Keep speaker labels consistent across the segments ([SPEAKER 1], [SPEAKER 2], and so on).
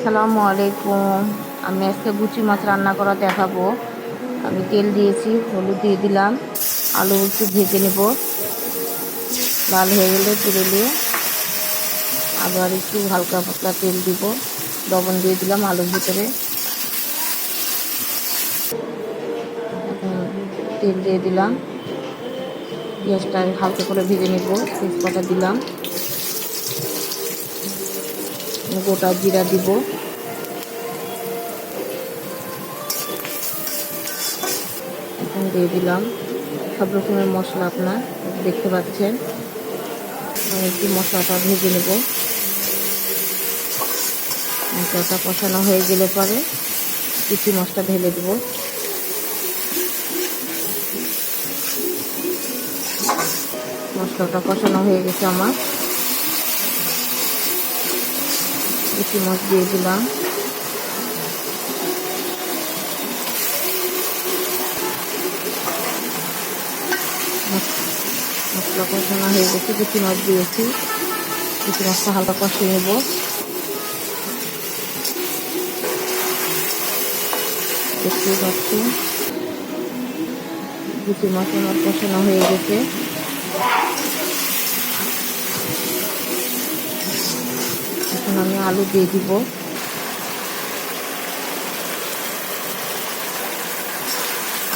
[SPEAKER 1] আসসালামু আলাইকুম। আমি আজকে গুচি মাছ রান্না করা দেখাবো। আমি তেল দিয়েছি, হলুদ দিয়ে দিলাম, আলু একটু ভেজে নেব। লাল হয়ে গেলে তুলে নিয়ে আবার একটু হালকা পাতলা তেল দিব। লবণ দিয়ে দিলাম আলুর ভিতরে। তেল দিয়ে দিলাম। পেঁয়াজটা হালকা করে ভেজে নেব, তেজপাতা দিলাম। গোটা জিরা দিব। এখন দিয়ে দিলাম। সব রকমের মশলা আপনার দেখতে পাচ্ছেন। একটু মশলাটা ভেজে নেব। মশলাটা কষানো হয়ে গেলে পরে কিছু মশলা ঢেলে দেব। মশলাটা কষানো হয়ে গেছে আমার। একটু মাছ দিয়ে দিলাম। মশলা কষানো হয়ে গেছে কিছু মাছ দিয়েছি। কিছু মাছটা হালকা কষিয়ে নেব। দেখতেই পাচ্ছি কিছু মাছ আমার কষানো হয়ে গেছে। এখন আমি আলু দিয়ে দিব।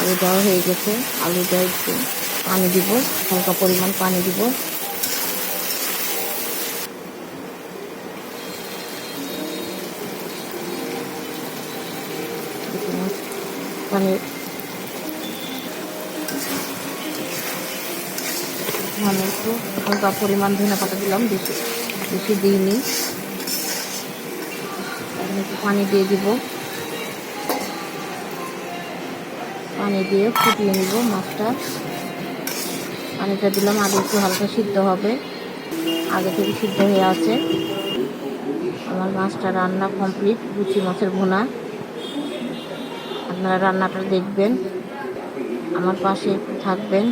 [SPEAKER 1] আলু দেওয়া হয়ে গেছে। আলু দেওয়া একটু পানি দিব, হালকা পরিমাণ পানি দিব। পানি মানে একটু হালকা পরিমাণ ধনে পাতা দিলাম, বেশি বেশি দিইনি। এখন একটু পানি দিয়ে দিব। পানি দিয়ে ফুটিয়ে নিব মাছটা। পানিটা দিলাম, আগে একটু হালকা সিদ্ধ হবে। আগে থেকে সিদ্ধ হয়ে আছে। আমার মাছটা রান্না কমপ্লিট গুচি মাছের ভুনা। আপনারা রান্নাটা দেখবেন। আমার পাশে থাকবেন।